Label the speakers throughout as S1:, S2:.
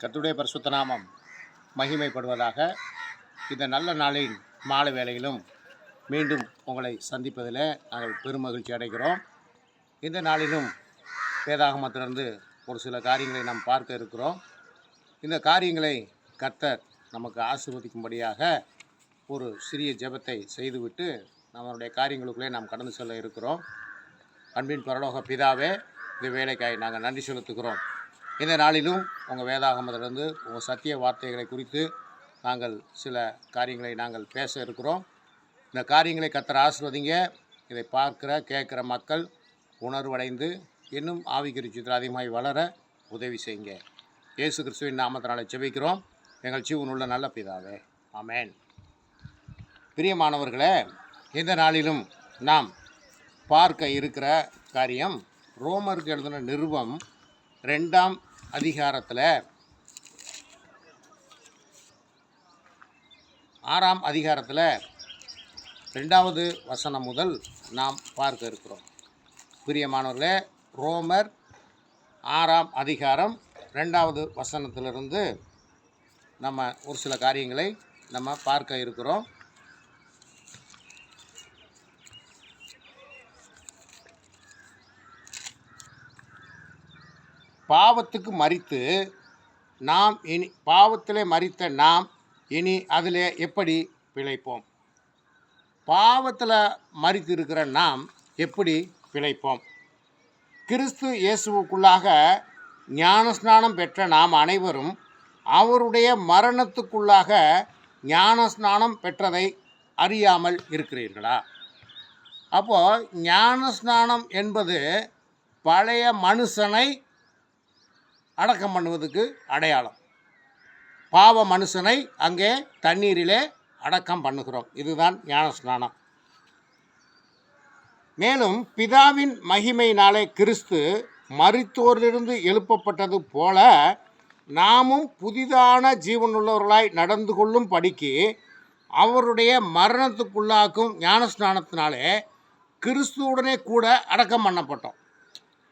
S1: கத்துடைய பரிசுத்த நாமம் மகிமைப்படுவதாக இந்த நல்ல நாளின் மாலை வேளையிலும் மீண்டும் உங்களை சந்திப்பதில் நாங்கள் பெருமகிழ்ச்சி அடைகிறோம். இந்த நாளிலும் வேதாகமத்திலிருந்து ஒரு சில காரியங்களை நாம் பார்க்க இருக்கிறோம். இந்த காரியங்களை கர்த்தர் நமக்கு ஆசிர்வதிக்கும்படியாக ஒரு சிறிய ஜெபத்தை செய்துவிட்டு நம்மளுடைய காரியங்களுக்குள்ளே நாம் கடந்து செல்ல இருக்கிறோம். அன்பின் பரலோக பிதாவே இந்த வேலைக்காய் நாங்கள் நன்றி செலுத்துகிறோம். இந்த நாளிலும் உங்கள் வேதாகமத்திலிருந்து உங்கள் சத்திய வார்த்தைகளை குறித்து நாங்கள் சில காரியங்களை நாங்கள் பேச இருக்கிறோம். இந்த காரியங்களை கத்தர் ஆசிர்வதிங்க. இதை பார்க்குற கேட்குற மக்கள் உணர்வடைந்து இன்னும் ஆவிக்குறிச்சத்தில் அதிகமாகி வளர உதவி செய்யுங்க. இயேசு கிறிஸ்துவின் நாமத்தினால செபிக்கிறோம் எங்கள் ஜீவனுள்ள நல்ல பிதாவே. ஆமேன். பிரியமானவர்களே இந்த நாளிலும் நாம் பார்க்க இருக்கிற காரியம் ரோமருக்கு எழுதின நிருபம் ரெண்டாம் அதிகாரத்தில் ஆறாம் அதிகாரத்தில் ரெண்டாவது வசனம் முதல் நாம் பார்க்க இருக்கிறோம். பிரியமானவர்களே ரோமர் ஆறாம் அதிகாரம் ரெண்டாவது வசனத்திலிருந்து நம்ம ஒரு சில காரியங்களை நம்ம பார்க்க இருக்கிறோம். பாவத்துக்கு மறித்து நாம் இனி பாவத்திலே மறித்த நாம் இனி அதில் எப்படி பிழைப்போம்? பாவத்தில் மறித்து இருக்கிற நாம் எப்படி பிழைப்போம்? கிறிஸ்து இயேசுவுக்குள்ளாக ஞானஸ்நானம் பெற்ற நாம் அனைவரும் அவருடைய மரணத்துக்குள்ளாக ஞானஸ்நானம் பெற்றதை அறியாமல் இருக்கிறீர்களா? அப்போ ஞானஸ்நானம் என்பது பழைய மனுஷனை அடக்கம் பண்ணுவதுக்கு அடையாளம். பாவ மனுஷனை அங்கே தண்ணீரிலே அடக்கம் பண்ணுகிறோம். இதுதான் ஞானஸ்நானம். மேலும் பிதாவின் மகிமையினாலே கிறிஸ்து மரித்தோரிலிருந்து எழுப்பப்பட்டது போல நாமும் புதிதான ஜீவனுள்ளவர்களாய் நடந்து கொள்ளும் படிக்கு அவருடைய மரணத்துக்குள்ளாக்கும் ஞானஸ்நானத்தினாலே கிறிஸ்துவுடனே கூட அடக்கம் பண்ணப்பட்டோம்.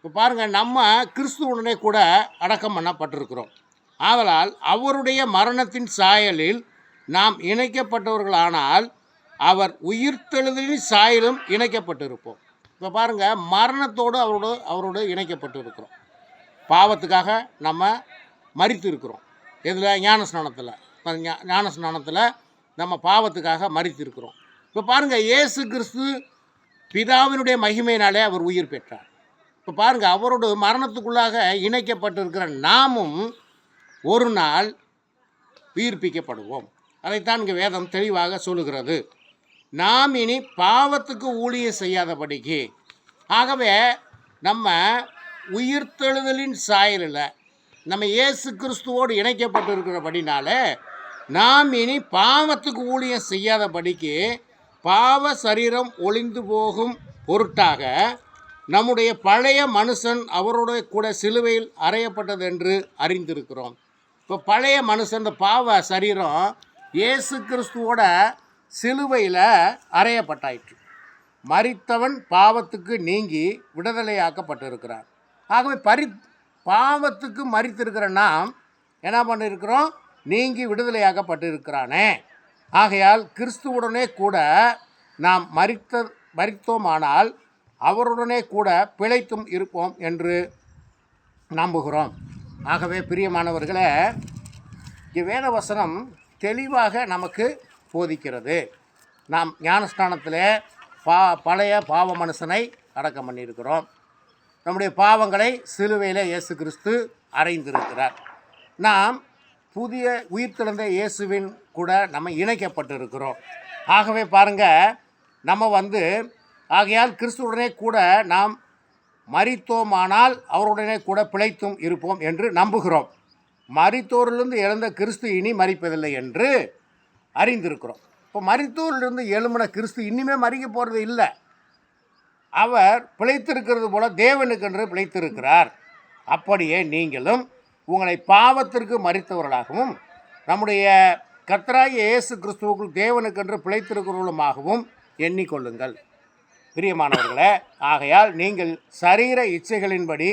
S1: இப்போ பாருங்கள் நம்ம கிறிஸ்துவனே கூட அடக்கம் பண்ணப்பட்டிருக்கிறோம். ஆதலால் அவருடைய மரணத்தின் சாயலில் நாம் இணைக்கப்பட்டவர்களானால் அவர் உயிர்த்தெழுதலின் சாயலும் இணைக்கப்பட்டிருப்போம். இப்போ பாருங்கள் மரணத்தோடு அவரோடு அவரோடு இணைக்கப்பட்டு இருக்கிறோம் பாவத்துக்காக நம்ம மறித்து இருக்கிறோம் இதில் ஞானஸ்நானத்தில் ஞா- ஞானஸ்நானத்தில் நம்ம பாவத்துக்காக மறித்து இருக்கிறோம் இப்போ பாருங்கள் இயேசு கிறிஸ்து பிதாவினுடைய மகிமையினாலே அவர் உயிர் பெற்றார். இப்போ பாருங்கள் அவரோட மரணத்துக்குள்ளாக இணைக்கப்பட்டிருக்கிற நாமும் ஒரு நாள் உயிர்ப்பிக்கப்படுவோம். அதைத்தான் இங்கே வேதம் தெளிவாக சொல்லுகிறது. நாம் இனி பாவத்துக்கு ஊழியம் செய்யாதபடிக்கு. ஆகவே நம்ம உயிர்த்தெழுதலின் சாயலில் நம்ம இயேசு கிறிஸ்துவோடு இணைக்கப்பட்டிருக்கிறபடினால நாம் இனி பாவத்துக்கு ஊழியம் செய்யாதபடிக்கு பாவ சரீரம் ஒளிந்து போகும் பொருட்டாக நம்முடைய பழைய மனுஷன் அவரோட கூட சிலுவையில் அறையப்பட்டது என்று அறிந்திருக்கிறோம். இப்போ பழைய மனுஷன் இந்த பாவ சரீரம் இயேசு கிறிஸ்துவோட சிலுவையில் அறையப்பட்டாயிற்று. மறித்தவன் பாவத்துக்கு நீங்கி விடுதலையாக்கப்பட்டிருக்கிறான் ஆகவே பரி பாவத்துக்கு மறித்திருக்கிற நாம் என்ன பண்ணியிருக்கிறோம் நீங்கி விடுதலையாக்கப்பட்டிருக்கிறானே. ஆகையால் கிறிஸ்துவுடனே கூட நாம் மறித்த மறித்தோமானால் அவருடனே கூட பிழைத்தும் இருப்போம் என்று நம்புகிறோம். ஆகவே பிரியமானவர்களே இவ்வேத வேதவசனம் தெளிவாக நமக்கு போதிக்கிறது. நாம் ஞானஸ்தானத்தில் பா பழைய பாவ மனுஷனை அடக்கம் பண்ணியிருக்கிறோம். நம்முடைய பாவங்களை சிலுவையில் இயேசு கிறிஸ்து அறைந்திருக்கிறார். நாம் புதிய உயிர்த்தெழுந்த இயேசுவின் கூட நம்ம இணைக்கப்பட்டிருக்கிறோம். ஆகவே பாருங்கள் நம்ம வந்து ஆகையால் கிறிஸ்துவுடனே கூட நாம் மறித்தோமானால் அவருடனே கூட பிழைத்தும் இருப்போம் என்று நம்புகிறோம். மறித்தோரிலிருந்து எழுந்த கிறிஸ்து இனி மறிப்பதில்லை என்று அறிந்திருக்கிறோம். இப்போ மறித்தோரிலிருந்து எழும்பின கிறிஸ்து இனிமே மறிக்க போகிறது இல்லை. அவர் பிழைத்திருக்கிறது போல தேவனுக்கென்று பிழைத்திருக்கிறார். அப்படியே நீங்களும் உங்களை பாவத்திற்கு மறித்தவர்களாகவும் நம்முடைய கத்ராய இயேசு கிறிஸ்துவுக்குள் தேவனுக்கென்று பிழைத்திருக்கிறவர்களுமாகவும் எண்ணிக்கொள்ளுங்கள். பிரியமானவர்களே ஆகையால் நீங்கள் சரீர இச்சைகளின்படி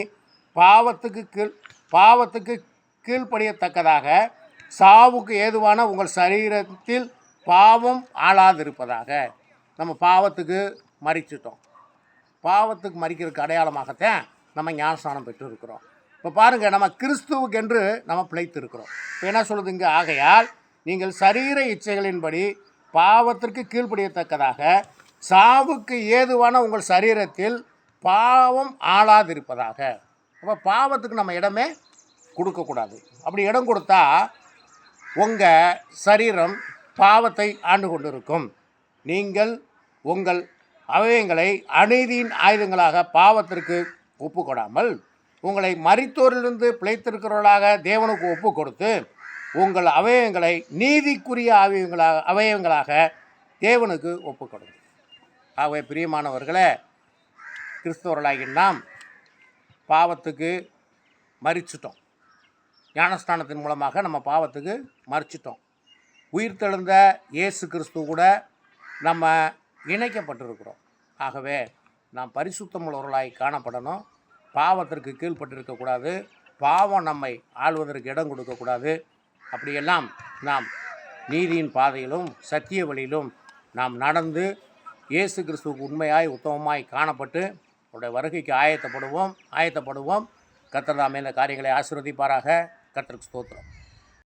S1: பாவத்துக்கு கீழ் பாவத்துக்கு கீழ்ப்படியத்தக்கதாக சாவுக்கு ஏதுவான உங்கள் சரீரத்தில் பாவம் ஆளாதிருப்பதாக நம்ம பாவத்துக்கு மறிச்சிட்டோம். பாவத்துக்கு மறிக்கிறதுக்கு அடையாளமாகத்தான் நம்ம ஞானஸ்தானம் பெற்றிருக்கிறோம். இப்போ பாருங்கள் நம்ம கிறிஸ்துவுக்கு என்று நம்ம பிழைத்து இருக்கிறோம் இப்போ என்ன சொல்லுது இங்கே? ஆகையால் நீங்கள் சரீர இச்சைகளின்படி பாவத்திற்கு கீழ்ப்படியத்தக்கதாக சாவுக்கு ஏதுவான உங்கள் சரீரத்தில் பாவம் ஆளாதிருப்பதாக. அப்போ பாவத்துக்கு நம்ம இடமே கொடுக்கக்கூடாது. அப்படி இடம் கொடுத்தா உங்கள் சரீரம் பாவத்தை ஆண்டு கொண்டிருக்கும். நீங்கள் உங்கள் அவயங்களை அநீதியின் ஆயுதங்களாக பாவத்திற்கு ஒப்பு கொடாமல் உங்களை மறித்தோரிலிருந்து பிழைத்திருக்கிறவர்களாக தேவனுக்கு ஒப்பு கொடுத்து உங்கள் அவயங்களை நீதிக்குரிய அவயங்களாக அவயவங்களாக தேவனுக்கு ஒப்பு கொடுங்க ஆகவே பிரியமானவர்களே கிறிஸ்தவர்களாகி நாம் பாவத்துக்கு மறிச்சிட்டோம். ஞானஸ்தானத்தின் மூலமாக நம்ம பாவத்துக்கு மறிச்சிட்டோம். உயிர் தெழுந்த இயேசு கிறிஸ்து கூட நம்ம இணைக்கப்பட்டிருக்கிறோம். ஆகவே நாம் பரிசுத்தமுள்ளவர்களாய் காணப்படணும். பாவத்திற்கு கீழ்ப்பட்டிருக்கக்கூடாது பாவம் நம்மை ஆள்வதற்கு இடம் கொடுக்கக்கூடாது அப்படியெல்லாம் நாம் நீதியின் பாதையிலும் சத்திய வழியிலும் நாம் நடந்து இயேசு கிறிஸ்துவுக்கு உண்மையாய் உத்தமமாய் காணப்பட்டு உடைய வருகைக்கு ஆயத்தப்படுவோம் ஆயத்தப்படுவோம். கர்த்தர் தாமே இந்த காரியங்களை ஆசிர்வதிப்பாராக? கர்த்தருக்கு ஸ்தோத்திரம்.